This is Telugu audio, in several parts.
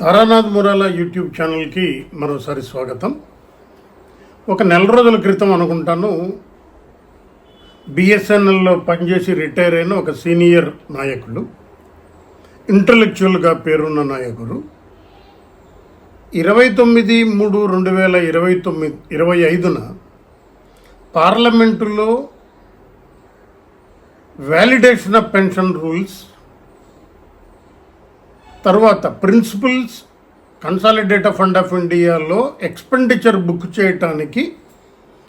తారానాథ్ మురాల యూట్యూబ్ ఛానల్కి మరోసారి స్వాగతం. ఒక నెల రోజుల క్రితం అనుకుంటాను బిఎస్ఎన్ఎల్లో పనిచేసి రిటైర్ అయిన ఒక సీనియర్ నాయకులు ఇంటలెక్చువల్గా పేరున్న నాయకుడు. ఇరవై తొమ్మిది మూడు రెండు వేల ఇరవై తొమ్మిది ఇరవై ఐదున పార్లమెంటులో వ్యాలిడేషన్ ఆఫ్ పెన్షన్ రూల్స్ తర్వాత ప్రిన్సిపల్స్ కన్సాలిడేట్ ఫండ్ ఆఫ్ ఇండియాలో ఎక్స్పెండిచర్ బుక్ చేయటానికి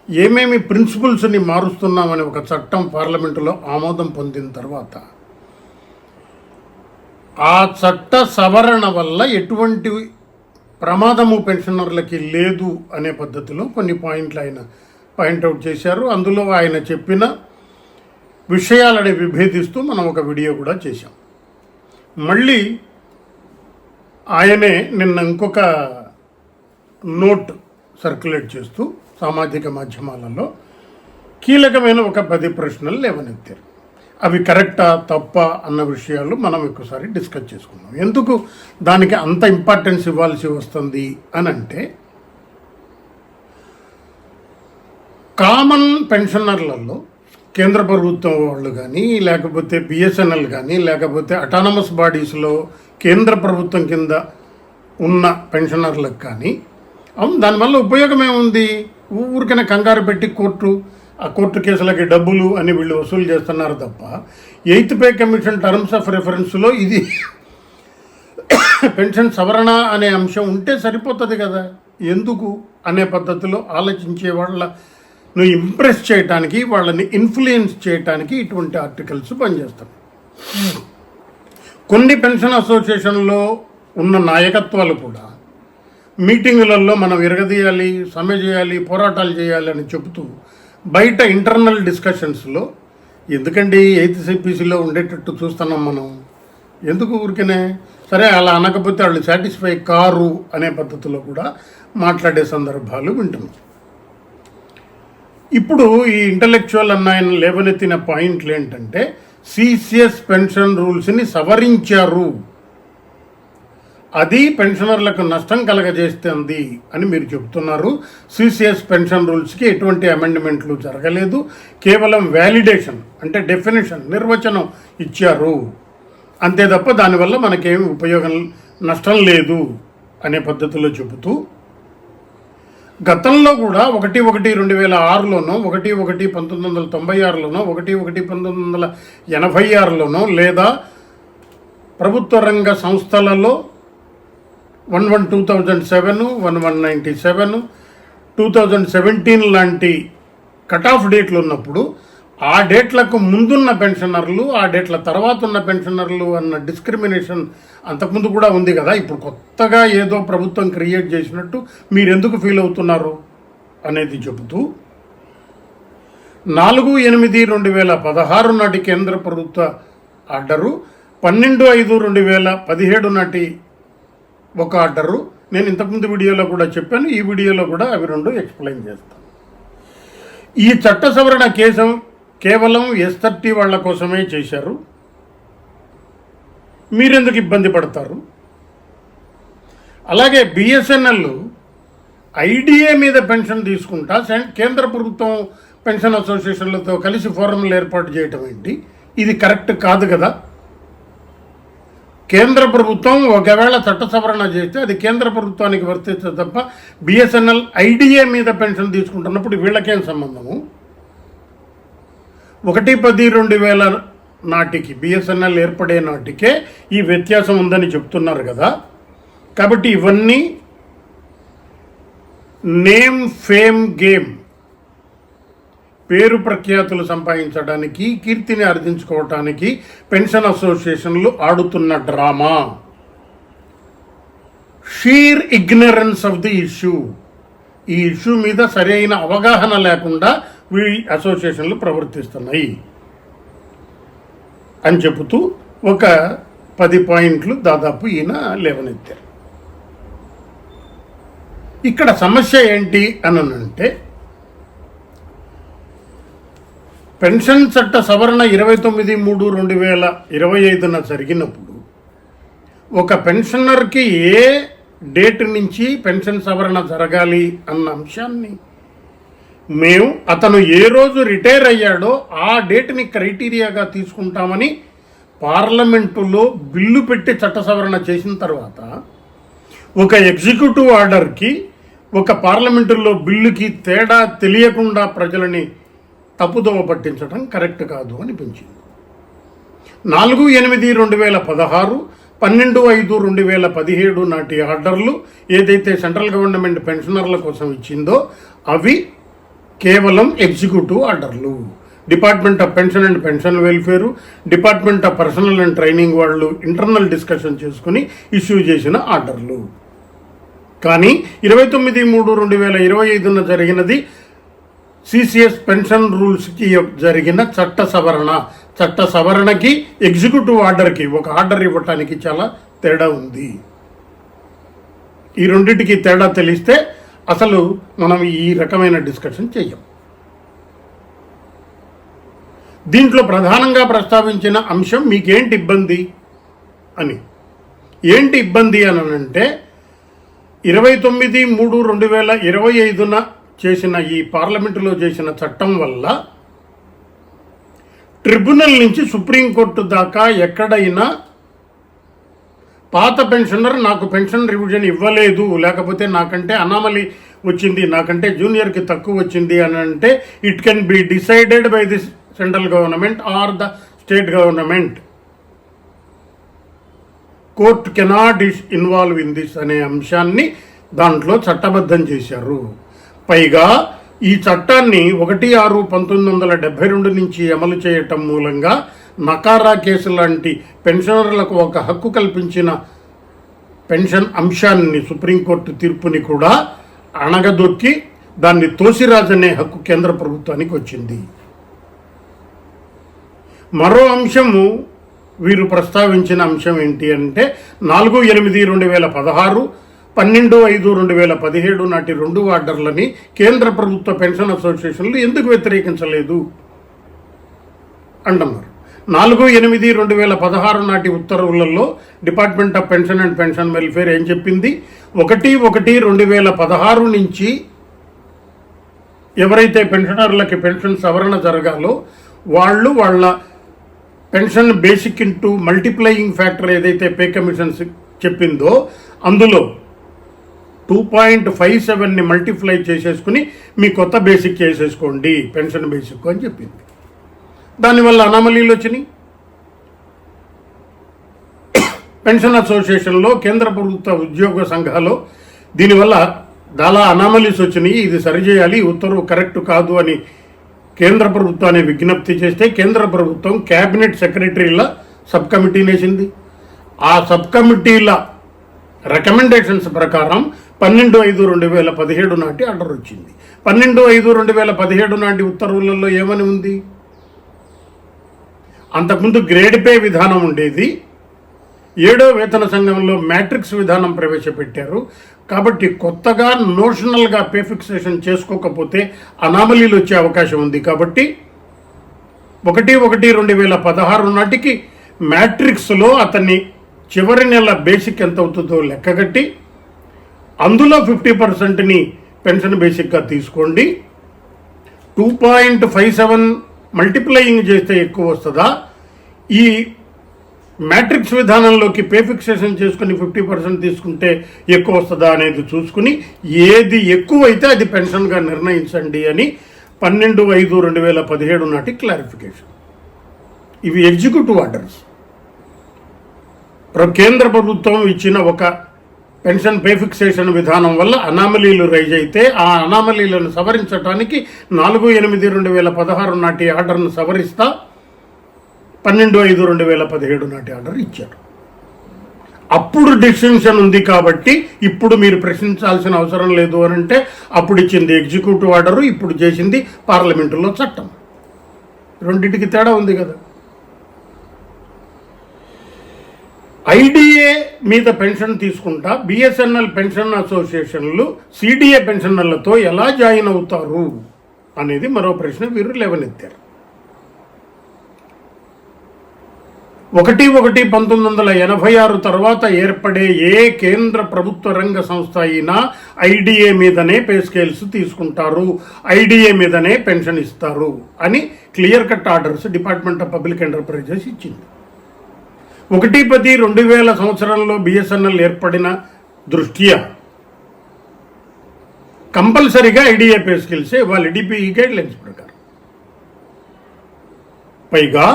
ఏమేమి ప్రిన్సిపల్స్ని మారుస్తున్నామని ఒక చట్టం పార్లమెంటులో ఆమోదం పొందిన తర్వాత ఆ చట్ట సవరణ వల్ల ఎటువంటి ప్రమాదము పెన్షనర్లకి లేదు అనే పద్ధతిలో కొన్ని పాయింట్లు ఆయన పాయింట్అవుట్ చేశారు. అందులో ఆయన చెప్పిన విషయాలని విభేదిస్తూ మనం ఒక వీడియో కూడా చేశాం. మళ్ళీ ఆయనే నిన్న ఇంకొక నోట్ సర్క్యులేట్ చేస్తూ సామాజిక మాధ్యమాలలో కీలకమైన ఒక పది ప్రశ్నలు లేవనెత్తారు. అవి కరెక్టా తప్ప అన్న విషయాలు మనం ఒకసారి డిస్కస్ చేసుకుందాం ఎందుకు దానికి అంత ఇంపార్టెన్స్ ఇవ్వాల్సి వస్తుంది అని అంటే కామన్ పెన్షనర్లలో కేంద్ర ప్రభుత్వం వాళ్ళు కానీ లేకపోతే బిఎస్ఎన్ఎల్ కానీ లేకపోతే అటానమస్ బాడీస్లో కేంద్ర ప్రభుత్వం కింద ఉన్న పెన్షనర్లకు కానీ అవును దానివల్ల ఉపయోగం ఏముంది? ఊరికైనా కంగారు పెట్టి కోర్టు ఆ కోర్టు కేసులకి డబ్బులు అని వీళ్ళు వసూలు చేస్తున్నారు తప్ప eighth pay commission terms of రెఫరెన్స్లో ఇది పెన్షన్ సవరణ అనే అంశం ఉంటే సరిపోతుంది కదా. ఎందుకు? అనే పద్ధతిలో ఆలోచించే వాళ్ళను ఇంప్రెస్ చేయటానికి వాళ్ళని ఇన్ఫ్లుయెన్స్ చేయటానికి ఇటువంటి ఆర్టికల్స్ పనిచేస్తాం కొన్ని పెన్షన్ అసోసియేషన్లో ఉన్న నాయకత్వాలు కూడా మీటింగులలో మనం విరగదీయాలి సమ్మె చేయాలి పోరాటాలు చేయాలి అని చెబుతూ బయట ఇంటర్నల్ డిస్కషన్స్లో ఎందుకండి ఎయిత్ సిపిసిలో ఉండేటట్టు చూస్తున్నాం మనం? ఎందుకు ఊరికనే? సరే అలా అనకపోతే వాళ్ళు సాటిస్ఫై కారు అనే పద్ధతిలో కూడా మాట్లాడే సందర్భాలు వింటున్నాం. ఇప్పుడు ఈ ఇంటలెక్చువల్ అన్న ఆయన లేవనెత్తిన పాయింట్లు ఏంటంటే సిసిఎస్ పెన్షన్ రూల్స్ని సవరించారు. అది పెన్షనర్లకు నష్టం కలగజేస్తుంది అని మీరు చెబుతున్నారు. సిసిఎస్ పెన్షన్ రూల్స్కి ఎటువంటి అమెండ్మెంట్లు జరగలేదు. కేవలం వ్యాలిడేషన్ అంటే డెఫినేషన్ నిర్వచనం ఇచ్చారు. అంతే తప్ప దానివల్ల మనకేమి ఉపయోగం నష్టం లేదు అనే పద్ధతిలో చెబుతూ గతంలో కూడా ఒకటి ఒకటి రెండు వేల ఆరులోనో ఒకటి ఒకటి పంతొమ్మిది వందల తొంభై ఆరులోనో ఒకటి ఒకటి పంతొమ్మిది వందల ఎనభై ఆరులోనో లేదా ప్రభుత్వ రంగ సంస్థలలో one one two thousand seven one one ninety seven two thousand seventeen లాంటి కట్ ఆఫ్ డేట్లు ఉన్నప్పుడు ఆ డేట్లకు ముందున్న పెన్షనర్లు ఆ డేట్ల తర్వాత ఉన్న పెన్షనర్లు అన్న డిస్క్రిమినేషన్ అంతకుముందు కూడా ఉంది కదా. ఇప్పుడు కొత్తగా ఏదో ప్రభుత్వం క్రియేట్ చేసినట్టు మీరు ఎందుకు ఫీల్ అవుతున్నారు అనేది చెబుతూ నాలుగు ఎనిమిది రెండు వేల పదహారు నాటి కేంద్ర ప్రభుత్వ ఆర్డరు పన్నెండు ఐదు రెండు వేల పదిహేడు నాటి ఒక ఆర్డరు. నేను ఇంతకుముందు వీడియోలో కూడా చెప్పాను ఈ వీడియోలో కూడా అవి రెండు ఎక్స్ప్లెయిన్ చేస్తాను. ఈ చట్ట సవరణ కేసం కేవలం ఎస్ థర్టీ వాళ్ళ కోసమే చేశారు. మీరెందుకు ఇబ్బంది పడతారు? అలాగే బిఎస్ఎన్ఎల్ ఐడిఏ మీద పెన్షన్ తీసుకుంటా కేంద్ర ప్రభుత్వం పెన్షన్ అసోసియేషన్లతో కలిసి ఫోరంలు ఏర్పాటు చేయటం ఏంటి? ఇది కరెక్ట్ కాదు కదా? కేంద్ర ప్రభుత్వం ఒకవేళ చట్ట సవరణ చేస్తే అది కేంద్ర ప్రభుత్వానికి వర్తిస్తుంది తప్ప బిఎస్ఎన్ఎల్ ఐడిఏ మీద పెన్షన్ తీసుకుంటున్నప్పుడు వీళ్ళకేం సంబంధము? ఒకటి పది రెండు వేల నాటికి బిఎస్ఎన్ఎల్ ఏర్పడే నాటికే ఈ వ్యత్యాసం ఉందని చెప్తున్నారు కదా. కాబట్టి ఇవన్నీ నేమ్ ఫేమ్ గేమ్ పేరు ప్రఖ్యాతులు సంపాదించడానికి కీర్తిని ఆర్జించుకోవటానికి పెన్షన్ అసోసియేషన్లు ఆడుతున్న drama. Sheer ignorance of the issue ఈ ఇష్యూ మీద సరైన అవగాహన లేకుండా వీ అసోసియేషన్లు ప్రవర్తిస్తున్నాయి అని చెబుతూ ఒక పది పాయింట్లు దాదాపు ఈయన లేవనెత్తారు. ఇక్కడ సమస్య ఏంటి అని అంటే పెన్షన్ చట్ట సవరణ ఇరవై తొమ్మిది మూడు రెండు వేల ఇరవై ఐదున జరిగినప్పుడు ఒక పెన్షనర్కి ఏ డేట్ నుంచి పెన్షన్ సవరణ జరగాలి అన్న అంశాన్ని మేము అతను ఏ రోజు రిటైర్ అయ్యాడో ఆ డేట్ని క్రైటీరియాగా తీసుకుంటామని పార్లమెంటులో బిల్లు పెట్టి చట్ట సవరణ చేసిన తర్వాత ఒక ఎగ్జిక్యూటివ్ ఆర్డర్కి ఒక పార్లమెంటులో బిల్లుకి తేడా తెలియకుండా ప్రజలని తప్పుదోవ పట్టించడం కరెక్ట్ కాదు అనిపించింది. నాలుగు ఎనిమిది రెండు వేల పదహారు పన్నెండు ఐదు రెండు వేల పదిహేడు నాటి ఆర్డర్లు ఏదైతే సెంట్రల్ గవర్నమెంట్ పెన్షనర్ల కోసం ఇచ్చిందో అవి కేవలం ఎగ్జిక్యూటివ్ ఆర్డర్లు. Department of pension and pension welfare department of personnel and training వాళ్ళు ఇంటర్నల్ డిస్కషన్ చేసుకుని ఇష్యూ చేసిన ఆర్డర్లు. కానీ ఇరవై తొమ్మిది మూడు రెండు వేల ఇరవై ఐదున జరిగినది సిసిఎస్ పెన్షన్ రూల్స్కి జరిగిన చట్ట సవరణ. చట్ట సవరణకి ఎగ్జిక్యూటివ్ ఆర్డర్కి ఒక ఆర్డర్ ఇవ్వటానికి చాలా తేడా ఉంది. ఈ రెండింటికి తేడా తెలిస్తే అసలు మనం ఈ రకమైన డిస్కషన్ చేయం దీంట్లో ప్రధానంగా ప్రస్తావించిన అంశం మీకేంటి ఇబ్బంది అని. ఏంటి ఇబ్బంది అని అంటే ఇరవై తొమ్మిది మూడు రెండు వేల ఇరవై ఐదున చేసిన ఈ పార్లమెంటులో చేసిన చట్టం వల్ల ట్రిబ్యునల్ నుంచి సుప్రీంకోర్టు దాకా ఎక్కడైనా పాత పెన్షనర్ నాకు పెన్షన్ రివిజన్ ఇవ్వలేదు. లేకపోతే నాకంటే అనామలి వచ్చింది. నాకంటే జూనియర్కి తక్కువ వచ్చింది అని అంటే it can be decided by the central government or the state government court cannot involve in this అనే అంశాన్ని దాంట్లో చట్టబద్ధం చేశారు. పైగా ఈ చట్టాన్ని ఒకటి ఆరు పంతొమ్మిది వందల డెబ్బై రెండు నుంచి అమలు చేయటం మూలంగా నకారా కేసు లాంటి పెన్షనర్లకు ఒక హక్కు కల్పించిన పెన్షన్ అంశాన్ని సుప్రీంకోర్టు తీర్పుని కూడా అణగదొక్కి దాన్ని తోసిరాజనే హక్కు కేంద్ర ప్రభుత్వానికి వచ్చింది. మరో అంశము వీరు ప్రస్తావించిన అంశం ఏంటి అంటే నాలుగు ఎనిమిది రెండు వేల పదహారు పన్నెండు ఐదు రెండు వేల పదిహేడు నాటి రెండు ఆర్డర్లని కేంద్ర ప్రభుత్వ పెన్షన్ అసోసియేషన్లు ఎందుకు వ్యతిరేకించలేదు? అంటున్నారు నాలుగు ఎనిమిది రెండు వేల పదహారు నాటి ఉత్తర్వులలో department of pension and pension welfare ఏం చెప్పింది? ఒకటి ఒకటి రెండు వేల పదహారు నుంచి ఎవరైతే పెన్షనర్లకి పెన్షన్ సవరణ జరగాలో వాళ్ళు వాళ్ళ pension basic into multiplying factor ఏదైతే పే కమిషన్స్ చెప్పిందో అందులో టూ పాయింట్ ఫైవ్ సెవెన్ని మల్టిప్లై చేసేసుకుని మీ కొత్త బేసిక్ చేసేసుకోండి పెన్షన్ బేసిక్ అని చెప్పింది. దానివల్ల అనామలీలు వచ్చినాయి. పెన్షన్ అసోసియేషన్లో కేంద్ర ప్రభుత్వ ఉద్యోగ సంఘాలు దీనివల్ల చాలా అనామలీస్ వచ్చినాయి. ఇది సరిచేయాలి ఉత్తర్వు కరెక్ట్ కాదు అని కేంద్ర ప్రభుత్వాన్ని విజ్ఞప్తి చేస్తే కేంద్ర ప్రభుత్వం క్యాబినెట్ సెక్రటరీల సబ్ కమిటీని వేసింది. ఆ సబ్ కమిటీల రికమెండేషన్స్ ప్రకారం పన్నెండు ఐదు రెండు వేల పదిహేడు నాటి ఆర్డర్ వచ్చింది. పన్నెండు ఐదు రెండు వేల పదిహేడు నాటి ఉత్తర్వులలో ఏమని ఉంది? అంతకుముందు గ్రేడ్ పే విధానం ఉండేది. ఏడో వేతన సంఘంలో మ్యాట్రిక్స్ విధానం ప్రవేశపెట్టారు. కాబట్టి కొత్తగా నోషనల్గా పే ఫిక్సేషన్ చేసుకోకపోతే అనామలీలు వచ్చే అవకాశం ఉంది. కాబట్టి ఒకటి ఒకటి రెండు వేల పదహారు నాటికి మ్యాట్రిక్స్లో అతన్ని చివరి నెల బేసిక్ ఎంత అవుతుందో లెక్కగట్టి అందులో ఫిఫ్టీ పర్సెంట్ని పెన్షన్ బేసిక్గా తీసుకోండి. Two point five seven multiplying చేస్తే ఎక్కువ వస్తుందా? ఈ మ్యాట్రిక్స్ విధానంలోకి పే ఫిక్సేషన్ చేసుకుని ఫిఫ్టీ పర్సెంట్ తీసుకుంటే ఎక్కువ వస్తుందా అనేది చూసుకుని ఏది ఎక్కువైతే అది పెన్షన్గా నిర్ణయించండి అని పన్నెండు ఐదు రెండు వేల పదిహేడు నాటి క్లారిఫికేషన్. ఇవి ఎగ్జిక్యూటివ్ ఆర్డర్స్. కేంద్ర ప్రభుత్వం ఇచ్చిన ఒక పెన్షన్ పే ఫిక్సేషన్ విధానం వల్ల అనామలీలు రైజ్ అయితే ఆ అనామలీలను సవరించడానికి నాలుగు ఎనిమిది రెండు వేల పదహారు నాటి ఆర్డర్ను సవరిస్తా పన్నెండు ఐదు రెండు వేల పదిహేడు నాటి ఆర్డర్ ఇచ్చారు. అప్పుడు డిస్టింక్షన్ ఉంది కాబట్టి ఇప్పుడు మీరు ప్రశ్నించాల్సిన అవసరం లేదు అని అంటే అప్పుడు ఇచ్చింది ఎగ్జిక్యూటివ్ ఆర్డరు ఇప్పుడు చేసింది పార్లమెంటులో చట్టం. రెండింటికి తేడా ఉంది కదా. ఐడిఏ మీద పెన్షన్ తీసుకుంటా బిఎస్ఎన్ఎల్ పెన్షన్ అసోసియేషన్లు సిడిఏ పెన్షనర్లతో ఎలా జాయిన్ అవుతారు అనేది మరో ప్రశ్న వీరు లేవనెత్తారు. ఒకటి ఒకటి పంతొమ్మిది వందల ఎనభై ఆరు తర్వాత ఏర్పడే ఏ కేంద్ర ప్రభుత్వ రంగ సంస్థ అయినా ఐడిఏ మీదనే పే స్కేల్స్ తీసుకుంటారు ఐడిఏ మీదనే పెన్షన్ ఇస్తారు అని clear cut orders department of public enterprises ఇచ్చింది. ఒకటి పది రెండు వేల సంవత్సరంలో బిఎస్ఎన్ఎల్ ఏర్పడిన దృష్ట్యా కంపల్సరీగా ఐడిఏ పే స్కిల్స్ ఇవ్వాలి డిపిఈ గైడ్ లైన్స్ ప్రకారం. పైగా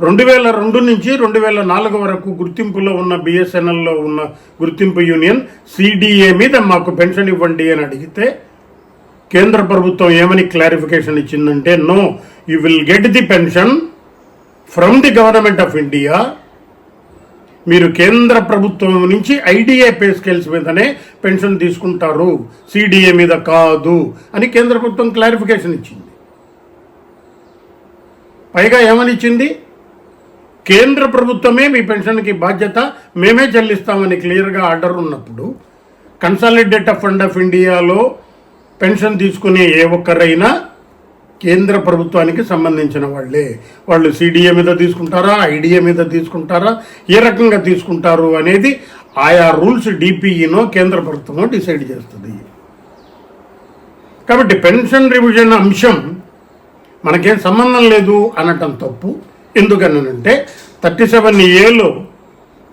రెండు వేల రెండు నుంచి రెండు వేల నాలుగు వరకు గుర్తింపులో ఉన్న బిఎస్ఎన్ఎల్లో ఉన్న గుర్తింపు యూనియన్ సిడిఏ మీద మాకు పెన్షన్ ఇవ్వండి అని అడిగితే కేంద్ర ప్రభుత్వం ఏమని క్లారిఫికేషన్ ఇచ్చిందంటే no you will get the pension from the government of India మీరు కేంద్ర ప్రభుత్వం నుంచి ఐడిఏ పే స్కేల్స్ మీదనే పెన్షన్ తీసుకుంటారు. సిడిఏ మీద కాదు అని కేంద్ర ప్రభుత్వం క్లారిఫికేషన్ ఇచ్చింది. పైగా ఏమని ఇచ్చింది కేంద్ర ప్రభుత్వమే మీ పెన్షన్కి బాధ్యత మేమే చెల్లిస్తామని క్లియర్గా ఆర్డర్ ఉన్నప్పుడు కన్సాలిడేట్ ఫండ్ ఆఫ్ ఇండియాలో పెన్షన్ తీసుకునే ఏ ఒక్కరైనా కేంద్ర ప్రభుత్వానికి సంబంధించిన వాళ్ళే. వాళ్ళు సిడిఏ మీద తీసుకుంటారా ఐడిఏ మీద తీసుకుంటారా ఏ రకంగా తీసుకుంటారు అనేది ఆయా రూల్స్ డిపిఈనో కేంద్ర ప్రభుత్వమో డిసైడ్ చేస్తుంది. కాబట్టి పెన్షన్ రివిజన్ అంశం మనకేం సంబంధం లేదు అనటం తప్పు. ఎందుకనంటే థర్టీ సెవెన్ ఏలో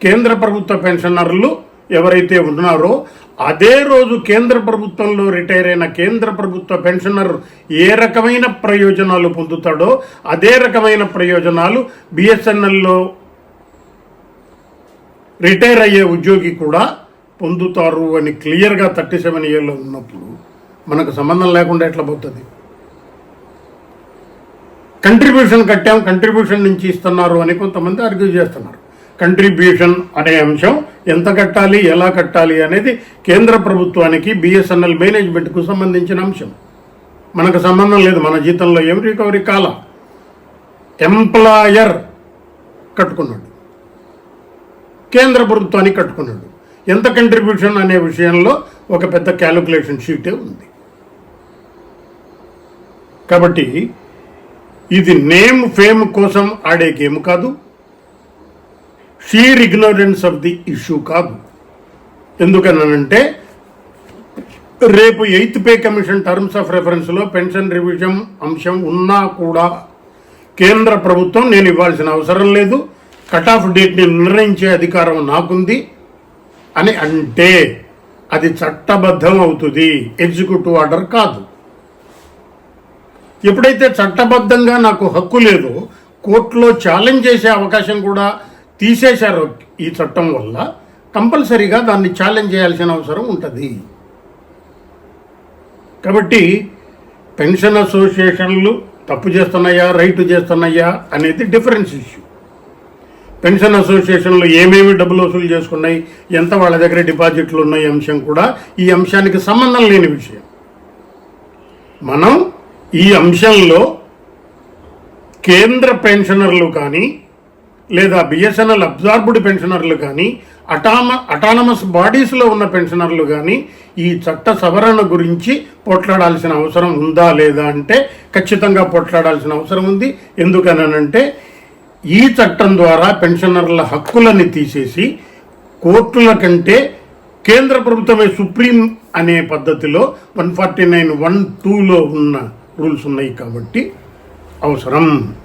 కేంద్ర ప్రభుత్వ పెన్షనర్లు ఎవరైతే ఉన్నారో అదే రోజు కేంద్ర ప్రభుత్వంలో రిటైర్ అయిన కేంద్ర ప్రభుత్వ పెన్షనర్ ఏ రకమైన ప్రయోజనాలు పొందుతాడో అదే రకమైన ప్రయోజనాలు బిఎస్ఎన్ఎల్లో రిటైర్ అయ్యే ఉద్యోగి కూడా పొందుతారు అని క్లియర్గా థర్టీ సెవెన్ ఇయర్లో ఉన్నప్పుడు మనకు సంబంధం లేకుండా ఎట్లా పోతుంది? కంట్రిబ్యూషన్ కట్టాం కంట్రిబ్యూషన్ నుంచి ఇస్తున్నారు అని కొంతమంది ఆర్గ్యూ చేస్తున్నారు. కంట్రిబ్యూషన్ అనే అంశం ఎంత కట్టాలి ఎలా కట్టాలి అనేది కేంద్ర ప్రభుత్వానికి బిఎస్ఎన్ఎల్ మేనేజ్మెంట్కు సంబంధించిన అంశం. మనకు సంబంధం లేదు మన జీతంలో ఏం రికవరీ కాల. ఎంప్లాయర్ కట్టుకున్నాడు. కేంద్ర ప్రభుత్వానికి కట్టుకున్నాడు. ఎంత కంట్రిబ్యూషన్ అనే విషయంలో ఒక పెద్ద క్యాలిక్యులేషన్ షీటే ఉంది. కాబట్టి ఇది నేమ్ ఫేమ్ కోసం ఆడే గేమ్ కాదు. Sheer ignorance of the issue కాదు. ఎందుకనంటే రేపు eighth pay commission terms of రెఫరెన్స్లో pension revision అంశం ఉన్నా కూడా కేంద్ర ప్రభుత్వం నేను ఇవ్వాల్సిన అవసరం లేదు. కట్ ఆఫ్ డేట్ని నిర్ణయించే అధికారం నాకుంది. అని అంటే అది చట్టబద్ధం అవుతుంది. ఎగ్జిక్యూటివ్ ఆర్డర్ కాదు. ఎప్పుడైతే చట్టబద్ధంగా నాకు హక్కు లేదో కోర్టులో ఛాలెంజ్ చేసే అవకాశం కూడా తీసేశారు ఈ చట్టం వల్ల కంపల్సరీగా దాన్ని ఛాలెంజ్ చేయాల్సిన అవసరం ఉంటుంది. కాబట్టి పెన్షన్ అసోసియేషన్లు తప్పు చేస్తున్నాయా రైట్ చేస్తున్నాయా అనేది డిఫరెన్స్ ఇష్యూ పెన్షన్ అసోసియేషన్లు ఏమేమి డబ్బులు వసూలు చేసుకున్నాయి ఎంత వాళ్ళ దగ్గర డిపాజిట్లు ఉన్నాయి అంశం కూడా ఈ అంశానికి సంబంధం లేని విషయం. మనం ఈ అంశంలో కేంద్ర పెన్షనర్లు కానీ లేదా బిఎస్ఎన్ఎల్ అబ్జార్బ్డ్ పెన్షనర్లు కానీ అటామ అటానమస్ బాడీస్లో ఉన్న పెన్షనర్లు కానీ ఈ చట్ట సవరణ గురించి పోట్లాడాల్సిన అవసరం ఉందా లేదా అంటే ఖచ్చితంగా పోట్లాడాల్సిన అవసరం ఉంది. ఎందుకనంటే ఈ చట్టం ద్వారా పెన్షనర్ల హక్కులని తీసేసి కోర్టుల కంటే కేంద్ర ప్రభుత్వమే సుప్రీం అనే పద్ధతిలో వన్ ఫార్టీ నైన్ వన్ టూలో ఉన్న రూల్స్ ఉన్నాయి కాబట్టి అవసరం.